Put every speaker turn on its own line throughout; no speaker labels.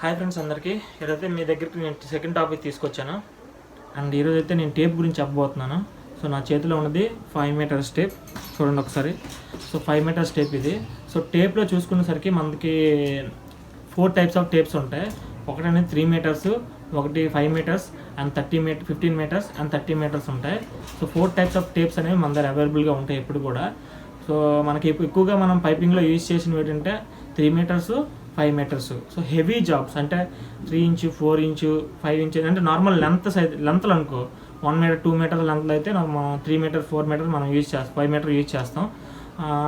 Hi friends అందరికీ. ఏదైతే మీ దగ్గరికి నేను సెకండ్ టాపిక్ తీసుకొచ్చాను. అండ్ ఈరోజు అయితే నేను టేప్ గురించి చెప్పబోతున్నాను. సో నా చేతిలో ఉన్నది ఫైవ్ మీటర్స్ టేప్ చూడండి ఒకసారి. సో ఫైవ్ మీటర్స్ టేప్ ఇది. సో టేప్లో చూసుకునేసరికి మనకి ఫోర్ టైప్స్ ఆఫ్ టేప్స్ ఉంటాయి. ఒకటి అనేది త్రీ మీటర్స్ ఒకటి five metres and thirty metre fifteen metres and thirty metres ఉంటాయి. So four types of tapes అనేవి మన దగ్గర అవైలబుల్గా ఉంటాయి ఎప్పుడు కూడా. సో మనకి ఎక్కువగా మనం పైపింగ్లో యూజ్ చేసినవి ఏంటంటే three metres five metres so heavy jobs అంటే three inch four inch five inch అంటే నార్మల్ లెంత్ సైజ్ లెంత్లు అనుకో. వన్ మీటర్ టూ మీటర్ లెంత్లో అయితే మనం త్రీ మీటర్ ఫోర్ మీటర్ మనం యూజ్ చేస్తాం ఫైవ్ మీటర్ యూజ్ చేస్తాం.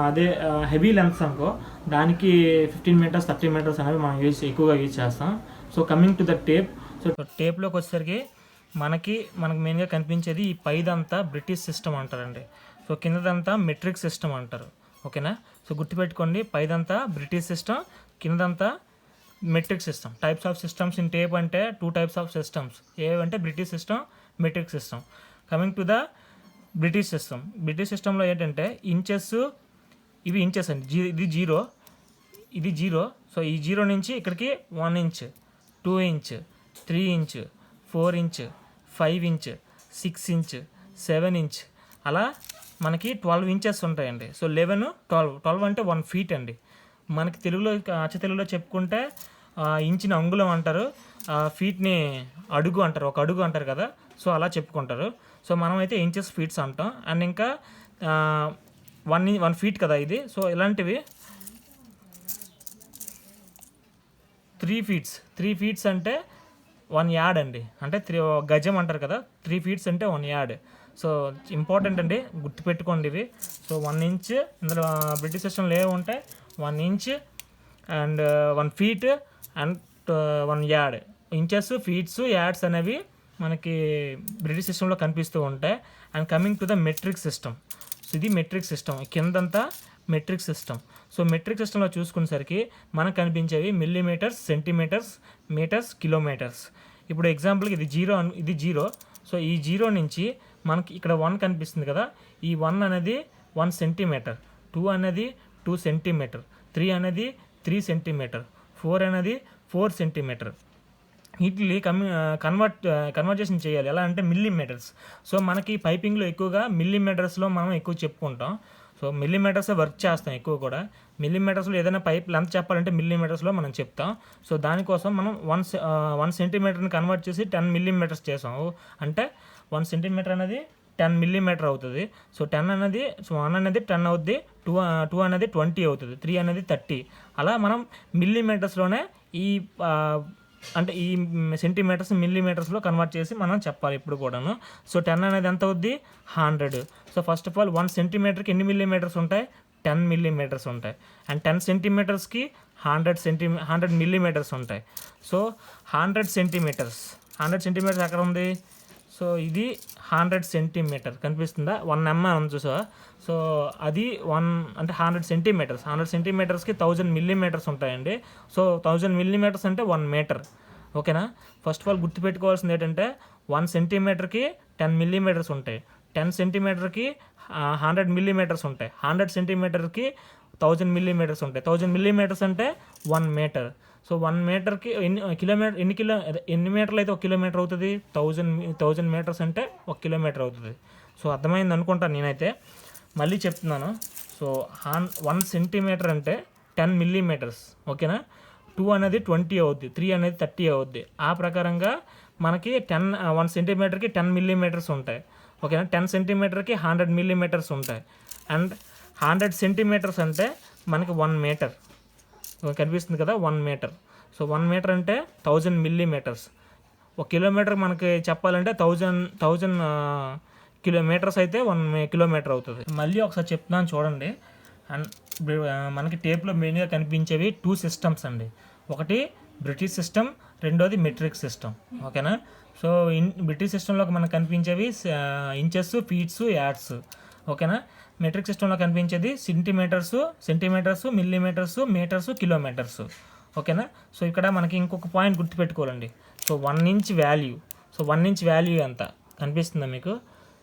అదే హెవీ లెంత్స్ అనుకో దానికి ఫిఫ్టీన్ మీటర్స్ థర్టీ మీటర్స్ అనేవి మనం యూజ్ ఎక్కువగా యూజ్ చేస్తాం. So coming to the tape so టేప్లోకి వచ్చేసరికి మనకి మనకు మెయిన్గా కనిపించేది ఈ పైదంతా బ్రిటిష్ సిస్టమ్ అంటారండి. సో కిందదంతా మెట్రిక్ సిస్టమ్ అంటారు. ఓకేనా సో గుర్తుపెట్టుకోండి పైదంతా బ్రిటిష్ సిస్టమ్ కిందంతా metric system. Types of systems in tape అంటే టూ టైప్స్ ఆఫ్ సిస్టమ్స్ ఏవంటే British system metric system coming to the British system British సిస్టంలో ఏంటంటే ఇంచెస్ ఇవి ఇంచెస్ అండి. జీ ఇది జీరో ఇది జీరో సో ఈ జీరో నుంచి ఇక్కడికి one inch two inch three inch four inch five inch six inch seven inch అలా మనకి ట్వెల్వ్ ఇంచెస్ ఉంటాయండి. సో లెవెన్ ట్వెల్వ్ ట్వెల్వ్ అంటే వన్ ఫీట్ అండి. మనకి తెలుగులో అచ్చ తెలుగులో చెప్పుకుంటే ఇంచిన అంగుళం అంటారు. ఆ, ఫీట్ని అడుగు అంటారు. ఒక అడుగు అంటారు కదా. సో అలా చెప్పుకుంటారు. సో మనం అయితే ఇంచెస్ ఫీట్స్ అంటాం. అండ్ ఇంకా వన్ వన్ ఫీట్ కదా ఇది. సో ఇలాంటివి త్రీ ఫీట్స్ త్రీ ఫీట్స్ అంటే వన్ యార్డ్ అండి. అంటే త్రీ గజం అంటారు కదా. త్రీ ఫీట్స్ అంటే వన్ యార్డ్ సో ఇంపార్టెంట్ అండి. గుర్తుపెట్టుకోండి ఇవి. సో వన్ ఇంచ్ ఇందులో బ్రిటిష్ సిస్టంలో ఏవి ఉంటాయి one inch and one feet and one yard inches feets yards అనేవి మనకి బ్రిటిష్ సిస్టంలో కనిపిస్తూ ఉంటాయి. And coming to the metric system so ఇది మెట్రిక్ సిస్టమ్ కిందంతా మెట్రిక్ సిస్టమ్ సో మెట్రిక్ సిస్టంలో చూసుకునేసరికి మనకు కనిపించేవి మిల్లీమీటర్స్ సెంటీమీటర్స్ మీటర్స్ కిలోమీటర్స్ ఇప్పుడు ఎగ్జాంపుల్కి ఇది జీరో ఇది జీరో. సో ఈ జీరో నుంచి మనకి ఇక్కడ వన్ కనిపిస్తుంది కదా. ఈ వన్ అనేది వన్ సెంటీమీటర్ టూ అనేది టూ సెంటీమీటర్. త్రీ అనేది త్రీ సెంటీమీటర్. ఫోర్ అనేది ఫోర్ సెంటీమీటర్. వీటిని కమ్యూ కన్వర్ట్ కన్వర్జేషన్ చేయాలి. ఎలా అంటే మిల్లీమీటర్స్. సో మనకి పైపింగ్లో ఎక్కువగా మిల్లీమీటర్స్లో మనం ఎక్కువ చెప్పుకుంటాం. సో మిల్లీమీటర్స్ వర్క్ చేస్తాం ఎక్కువ కూడా. మిల్లీమీటర్స్లో ఏదైనా పైప్ లెంత్ చెప్పాలంటే మిల్లీమీటర్స్లో మనం చెప్తాం. సో దానికోసం మనం వన్ వన్ సెంటీమీటర్ని కన్వర్ట్ చేసి టెన్ మిల్లీమీటర్స్ చేసాం అంటే వన్ సెంటీమీటర్ అనేది టెన్ మిల్లీమీటర్ అవుతుంది. సో టెన్ అనేది సో వన్ అనేది టెన్ అవుద్ది టూ టూ అనేది ట్వంటీ అవుతుంది త్రీ అనేది థర్టీ. అలా మనం మిల్లీమీటర్స్లోనే ఈ అంటే ఈ సెంటీమీటర్స్ మిల్లీమీటర్స్లో కన్వర్ట్ చేసి మనం చెప్పాలి ఇప్పుడు కూడాను. సో టెన్ అనేది ఎంత అవుద్ది? Hundred. So first of all one సెంటీమీటర్కి ఎన్ని మిల్లీమీటర్స్ ఉంటాయి? టెన్ మిల్లీమీటర్స్ ఉంటాయి. అండ్ టెన్ సెంటీమీటర్స్కి హండ్రెడ్ సెంటీ హండ్రెడ్ మిల్లీమీటర్స్ ఉంటాయి. So hundred centimetres hundred centimetres ఎక్కడ ఉంది? సో ఇది హండ్రెడ్ సెంటీమీటర్. కనిపిస్తుందా? వన్ ఎంఎం ఉంది చూసా సో అది వన్ అంటే హండ్రెడ్ సెంటీమీటర్స్. హండ్రెడ్ సెంటీమీటర్స్కి థౌజండ్ మిల్లీమీటర్స్ ఉంటాయండి. సో థౌజండ్ మిల్లీమీటర్స్ అంటే వన్ మీటర్. ఓకేనా? ఫస్ట్ ఆఫ్ ఆల్ గుర్తుపెట్టుకోవాల్సింది ఏంటంటే వన్ సెంటీమీటర్కి టెన్ మిల్లీమీటర్స్ ఉంటాయి. టెన్ సెంటీమీటర్కి హండ్రెడ్ మిల్లీమీటర్స్ ఉంటాయి. హండ్రెడ్ సెంటీమీటర్కి థౌజండ్ మిల్లీమీటర్స్ ఉంటాయి. థౌజండ్ మిల్లీమీటర్స్ అంటే వన్ మీటర్. సో వన్ మీటర్కి ఎన్ని కిలోమీటర్ ఎన్ని కిలో ఎన్ని మీటర్లు అయితే ఒక కిలోమీటర్ అవుతుంది థౌజండ్ థౌజండ్ మీటర్స్ అంటే ఒక కిలోమీటర్ అవుతుంది. సో అర్థమైంది అనుకుంటాను నేనైతే. మళ్ళీ చెప్తున్నాను. సో హాన్ వన్ సెంటీమీటర్ అంటే టెన్ మిల్లీమీటర్స్ ఓకేనా? టూ అనేది ట్వంటీ అవుద్ది త్రీ అనేది థర్టీ అవుద్ది. ఆ ప్రకారంగా మనకి టెన్ వన్ సెంటీమీటర్కి టెన్ మిల్లీమీటర్స్ ఉంటాయి ఓకేనా? టెన్ సెంటీమీటర్కి హండ్రెడ్ మిల్లీమీటర్స్ ఉంటాయి. అండ్ హండ్రెడ్ సెంటీమీటర్స్ అంటే మనకి వన్ మీటర్ కనిపిస్తుంది కదా one metre so one metre అంటే థౌజండ్ మిల్లీమీటర్స్ ఒక కిలోమీటర్ మనకి చెప్పాలంటే థౌజండ్ థౌజండ్ కిలోమీటర్స్ అయితే వన్ కిలోమీటర్ అవుతుంది. మళ్ళీ ఒకసారి చెప్తున్నాను చూడండి. అండ్ మనకి టేప్లో మెయిన్గా కనిపించేవి టూ సిస్టమ్స్ అండి. ఒకటి బ్రిటిష్ సిస్టమ్ రెండోది మెట్రిక్ సిస్టమ్ ఓకేనా సో ఇన్ బ్రిటిష్ సిస్టంలో మనకు కనిపించేవి ఇంచెస్ ఫీట్స్ యాడ్స్ ఓకేనా? మెట్రిక్ సిస్టంలో కనిపించేది centimetres centimetres millimetres metres kilometres. ఓకేనా? సో ఇక్కడ మనకి ఇంకొక point గుర్తుపెట్టుకోవాలండి. So one inch value. So one inch value ఎంత? కనిపిస్తుందా మీకు?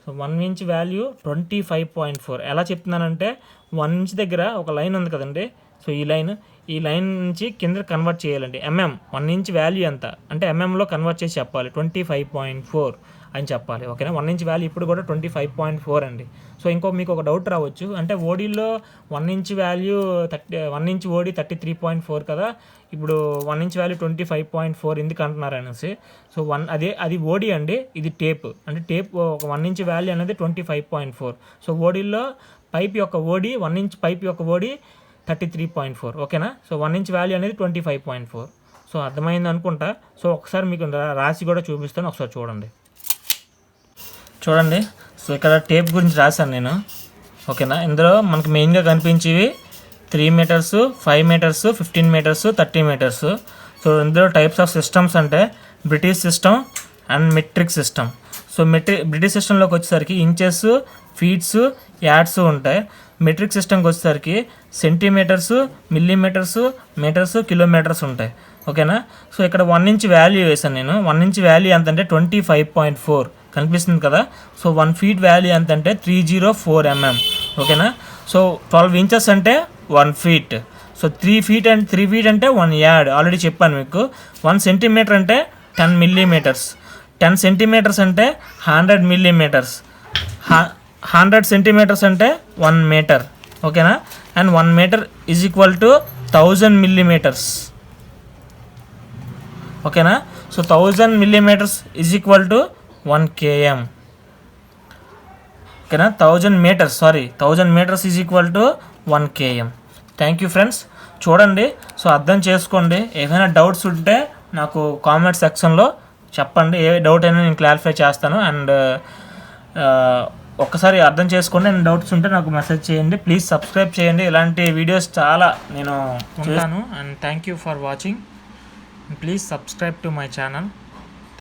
So one inch value twenty five point four. ఎలా చెప్తున్నానంటే వన్ ఇంచ్ దగ్గర ఒక లైన్ ఉంది కదండి. సో ఈ లైన్ ఈ లైన్ నుంచి కింద కన్వర్ట్ చేయాలండి. ఎంఎం వన్ ఇంచ్ వాల్యూ ఎంత? అంటే ఎంఎంలో కన్వర్ట్ చేసి చెప్పాలి. Twenty five point four. అని చెప్పాలి ఓకేనా? వన్ ఇంచ్ వాల్యూ ఇప్పుడు కూడా ట్వంటీ ఫైవ్ పాయింట్ ఫోర్ అండి. సో ఇంకో మీకు ఒక డౌట్ రావచ్చు. అంటే ఓడీలో one inch value thirty one inch OD thirty three point four కదా? ఇప్పుడు one inch value twenty five point four ఎందుకు అంటున్నారు అనేసి సో వన్ అదే అది ఓడి అండి ఇది టేప్ అంటే టేప్ ఒక వన్ ఇంచ్ వాల్యూ అనేది twenty five point four so ఓడీలో pipe యొక్క ఓడి వన్ ఇంచ్ పైప్ యొక్క OD thirty three point four ఓకేనా? సో వన్ ఇంచ్ వాల్యూ అనేది twenty five point four so అర్థమైంది అనుకుంటా. సో ఒకసారి మీకు రాసి కూడా చూపిస్తాను ఒకసారి చూడండి. చూడండి. సో ఇక్కడ టేప్ గురించి రాశాను నేను. ఓకేనా? ఇందులో మనకు మెయిన్గా కనిపించేవి three metres five metres fifteen metres thirty metres. So ఇందులో టైప్స్ ఆఫ్ సిస్టమ్స్ అంటే British system and metric system. So మెట్రి British సిస్టంలోకి వచ్చేసరికి ఇంచెస్ ఫీట్స్ యాడ్స్ ఉంటాయి. మెట్రిక్ సిస్టమ్కి వచ్చేసరికి సెంటీమీటర్స్ మిల్లీమీటర్స్ మీటర్స్ కిలోమీటర్స్ ఉంటాయి. ఓకేనా? సో ఇక్కడ వన్ ఇంచ్ వాల్యూ వేసాను నేను. వన్ ఇంచ్ వాల్యూ ఎంత అంటే ట్వంటీ ఫైవ్ పాయింట్ ఫోర్. కనిపిస్తుంది కదా. సో వన్ ఫీట్ వ్యాల్యూ ఎంత అంటే త్రీ జీరో ఫోర్ ఎంఎం ఓకేనా? సో ట్వెల్వ్ ఇంచెస్ అంటే one feet so three feet and three feet అంటే వన్ యార్డ్ ఆల్రెడీ చెప్పాను మీకు. వన్ సెంటీమీటర్ అంటే టెన్ మిల్లీమీటర్స్ టెన్ సెంటీమీటర్స్ అంటే హండ్రెడ్ మిల్లీమీటర్స్ హండ్రెడ్ సెంటీమీటర్స్ అంటే వన్ మీటర్ ఓకేనా? And one metre is equal to thousand millimetres ఓకేనా? So thousand millimetres is equal to one KM ఓకేనా thousand metres sorry thousand metres is equal to one KM thank you friends చూడండి. So అర్థం చేసుకోండి. ఏమైనా doubts ఉంటే నాకు comment సెక్షన్లో చెప్పండి. ఏ డౌట్ అయినా నేను క్లారిఫై చేస్తాను. అండ్ uh, uh, ఒక్కసారి అర్థం చేసుకోండి. అండ్ డౌట్స్ ఉంటే నాకు మెసేజ్ చేయండి. ప్లీజ్ సబ్స్క్రైబ్ చేయండి. ఇలాంటి వీడియోస్ చాలా నేను ఉంటాను. And thank you for watching please subscribe to my channel